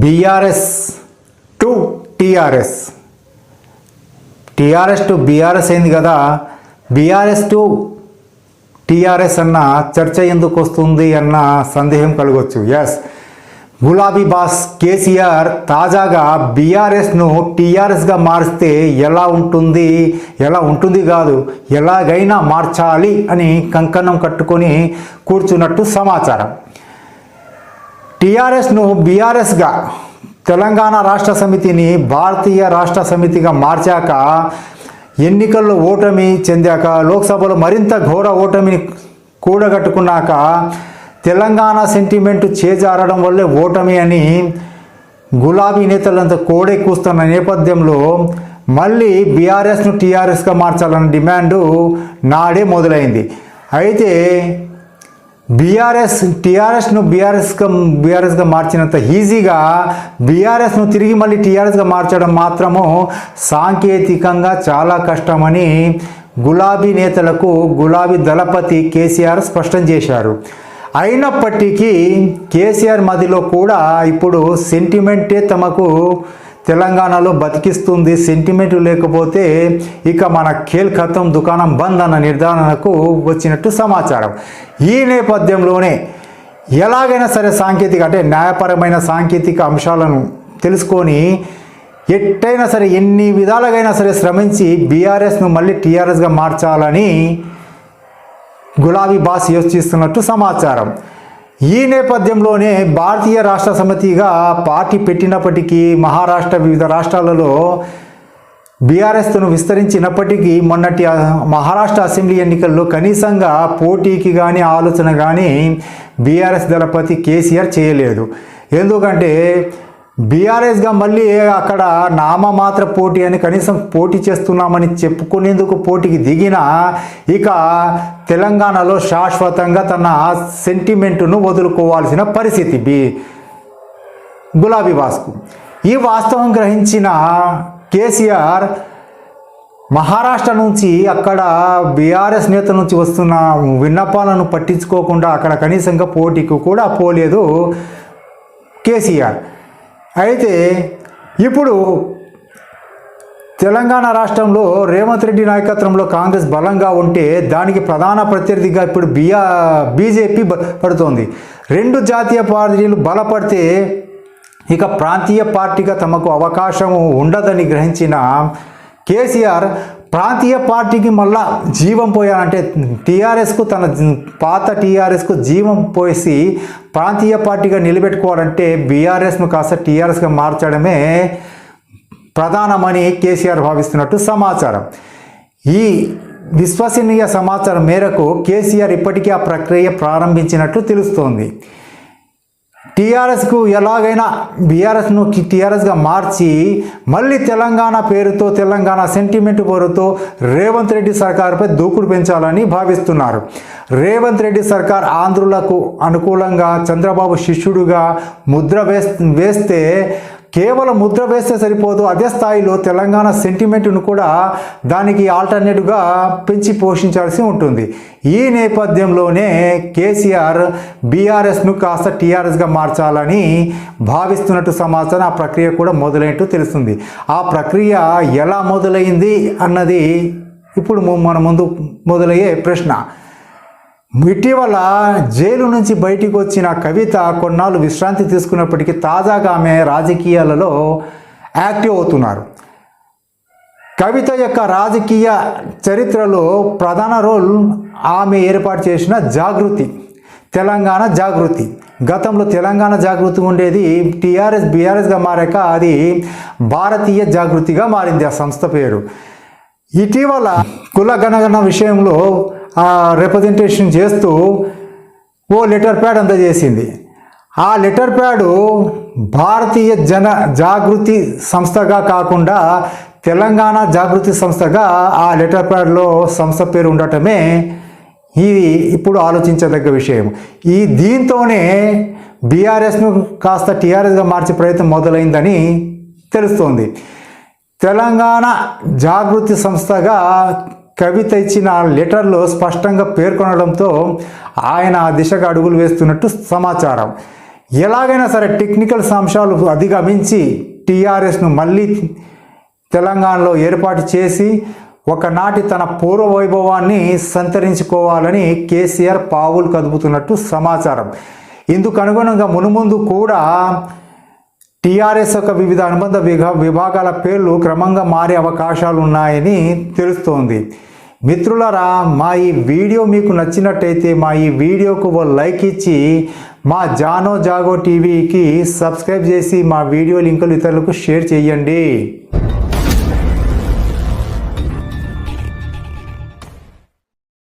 BRS to TRS. TRS to BRS అయింది కదా. BRS to TRS అన్న చర్చ ఎందుకు వస్తుంది అన్న సందేహం కలగవచ్చు ఎస్ గులాబీ బాస్ కేసీఆర్ తాజాగా బీఆర్ఎస్ను టీఆర్ఎస్గా మారిస్తే ఎలా ఉంటుంది ఎలా ఉంటుంది కాదు ఎలాగైనా మార్చాలి అని కంకణం కట్టుకొని కూర్చున్నట్టు సమాచారం. టీఆర్ఎస్ను బీఆర్ఎస్గా తెలంగాణ రాష్ట్ర సమితిని భారతీయ రాష్ట్ర సమితిగా మార్చాక ఎన్నికల్లో ఓటమి చెందాక లోక్సభలో మరింత ఘోర ఓటమిని కూడగట్టుకున్నాక తెలంగాణ సెంటిమెంట్ చేజారడం వల్లే ఓటమి అని గులాబీ నేతలంతా కోడెక్కుస్తున్న నేపథ్యంలో మళ్ళీ బీఆర్ఎస్ను టీఆర్ఎస్గా మార్చాలన్న డిమాండు నాడే మొదలైంది. అయితే బీఆర్ఎస్ టీఆర్ఎస్ను బీఆర్ఎస్గా బీఆర్ఎస్గా మార్చినంత ఈజీగా బీఆర్ఎస్ను తిరిగి మళ్ళీ టీఆర్ఎస్గా మార్చడం మాత్రము సాంకేతికంగా చాలా కష్టమని గులాబీ నేతలకు గులాబీ దళపతి కేసీఆర్ స్పష్టం చేశారు. అయినప్పటికీ కేసీఆర్ మదిలో కూడా ఇప్పుడు సెంటిమెంటే తమకు తెలంగాణలో బతికిస్తుంది సెంటిమెంట్ లేకపోతే ఇక మన ఖేల్ ఖతం దుకాణం బంద్ అన్న నిర్ధారణకు వచ్చినట్టు సమాచారం. ఈ నేపథ్యంలోనే ఎలాగైనా సరే సాంకేతిక అంటే న్యాయపరమైన సాంకేతిక అంశాలను తెలుసుకొని ఎట్టయినా సరే ఎన్ని విధాలుగైనా సరే శ్రమించి బీఆర్ఎస్ను మళ్ళీ టీఆర్ఎస్గా మార్చాలని గులాబీ బాస్ యోచిస్తున్నట్టు సమాచారం. ఈ నేపథ్యంలోనే భారతీయ రాష్ట్ర సమితిగా పార్టీ పెట్టినప్పటికీ మహారాష్ట్ర వివిధ రాష్ట్రాలలో బీఆర్ఎస్ను విస్తరించినప్పటికీ మొన్నటి మహారాష్ట్ర అసెంబ్లీ ఎన్నికల్లో కనీసంగా పోటీకి కానీ ఆలోచన కానీ బీఆర్ఎస్ దళపతి కేసీఆర్ చేయలేదు. ఎందుకంటే బీఆర్ఎస్గా మళ్ళీ అక్కడ నామమాత్ర పోటీ అని కనీసం పోటీ చేస్తున్నామని చెప్పుకునేందుకు పోటీకి దిగిన ఇక తెలంగాణలో శాశ్వతంగా తన సెంటిమెంటును వదులుకోవాల్సిన పరిస్థితి బి. గులాబీ బాస్కు ఈ వాస్తవం గ్రహించిన కేసీఆర్ మహారాష్ట్ర నుంచి అక్కడ బీఆర్ఎస్ నేత నుంచి వస్తున్న విన్నపాలను పట్టించుకోకుండా అక్కడ కనీసంగా పోటీకి కూడా పోలేదు కేసీఆర్. అయితే ఇప్పుడు తెలంగాణ రాష్ట్రంలో రేవంత్ రెడ్డి నాయకత్వంలో కాంగ్రెస్ బలంగా ఉంటే దానికి ప్రధాన ప్రత్యర్థిగా ఇప్పుడు బిఆ బీజేపీ బ- పడుతోంది. రెండు జాతీయ పార్టీలు బలపడితే ఇక ప్రాంతీయ పార్టీగా తమకు అవకాశం ఉండదని గ్రహించిన కేసీఆర్ ప్రాంతీయ పార్టీకి మళ్ళా జీవం పోయాలంటే టీఆర్ఎస్కు తన పాత టీఆర్ఎస్కు జీవం పోసి ప్రాంతీయ పార్టీగా నిలబెట్టుకోవాలంటే బీఆర్ఎస్ను కాస్త టీఆర్ఎస్గా మార్చడమే ప్రధానమని కేసీఆర్ భావిస్తున్నట్టు సమాచారం. ఈ విశ్వసనీయ సమాచారం మేరకు కేసీఆర్ ఇప్పటికే ఆ ప్రక్రియ ప్రారంభించినట్లు తెలుస్తోంది. టీఆర్ఎస్కు ఎలాగైనా బీఆర్ఎస్ను టీఆర్ఎస్గా మార్చి మళ్ళీ తెలంగాణ పేరుతో తెలంగాణ సెంటిమెంట్ పేరుతో రేవంత్ రెడ్డి సర్కార్పై దూకుడు పెంచాలని భావిస్తున్నారు. రేవంత్ రెడ్డి సర్కార్ ఆంధ్రులకు అనుకూలంగా చంద్రబాబు శిష్యుడుగా ముద్ర వేస్ వేస్తే కేవలం ముద్ర వేస్తే సరిపోదు. అదే స్థాయిలో తెలంగాణ సెంటిమెంట్ను కూడా దానికి ఆల్టర్నేటివ్గా పెంచి పోషించాల్సి ఉంటుంది. ఈ నేపథ్యంలోనే కేసీఆర్ బీఆర్ఎస్ను కాస్త టీఆర్ఎస్గా మార్చాలని భావిస్తున్నట్టు సమాచారం ఆ ప్రక్రియ కూడా మొదలైనట్టు తెలుస్తుంది. ఆ ప్రక్రియ ఎలా మొదలైంది అన్నది ఇప్పుడు మన ముందు మొదలయ్యే ప్రశ్న. ఇటీవల జైలు నుంచి బయటికి వచ్చిన కవిత కొన్నాళ్ళు విశ్రాంతి తీసుకున్నప్పటికీ తాజాగా ఆమె రాజకీయాలలో యాక్టివ్ అవుతున్నారు. కవిత యొక్క రాజకీయ చరిత్రలో ప్రధాన రోల్ ఆమె ఏర్పాటు చేసిన జాగృతి తెలంగాణ జాగృతి. గతంలో తెలంగాణ జాగృతి ఉండేది టీఆర్ఎస్ బీఆర్ఎస్గా మారాక అది భారతీయ జాగృతిగా మారింది ఆ సంస్థ పేరు. ఇటీవల కుల గణగణ విషయంలో రిప్రజెంటేషన్ చేస్తూ ఓ లెటర్ ప్యాడ్ అందజేసింది. ఆ లెటర్ ప్యాడు భారతీయ జన జాగృతి సంస్థగా కాకుండా తెలంగాణ జాగృతి సంస్థగా ఆ లెటర్ ప్యాడ్లో సంస్థ పేరు ఉండటమే ఇది ఇప్పుడు ఆలోచించదగ్గ విషయం. ఈ దీంతోనే బీఆర్ఎస్ను కాస్త టీఆర్ఎస్గా మార్చే ప్రయత్నం మొదలైందని తెలుస్తోంది. తెలంగాణ జాగృతి సంస్థగా కవిత ఇచ్చిన లెటర్లో స్పష్టంగా పేర్కొనడంతో ఆయన ఆ దిశగా అడుగులు వేస్తున్నట్టు సమాచారం. ఎలాగైనా సరే టెక్నికల్ అంశాలు అధిగమించి టీఆర్ఎస్ను మళ్ళీ తెలంగాణలో ఏర్పాటు చేసి ఒకనాటి తన పూర్వ వైభవాన్ని సంతరించుకోవాలని కేసీఆర్ పావులు కదుపుతున్నట్టు సమాచారం. ఇందుకు అనుగుణంగా మునుముందు కూడా టీఆర్ఎస్ యొక్క వివిధ అనుబంధ విభా విభాగాల పేర్లు క్రమంగా మారే అవకాశాలు ఉన్నాయని తెలుస్తోంది. మిత్రులరా మా ఈ వీడియో మీకు నచ్చినట్టయితే మా ఈ వీడియోకు ఓ లైక్ ఇచ్చి మా జానో జాగో టీవీకి సబ్స్క్రైబ్ చేసి మా వీడియో లింకులు ఇతరులకు షేర్ చేయండి.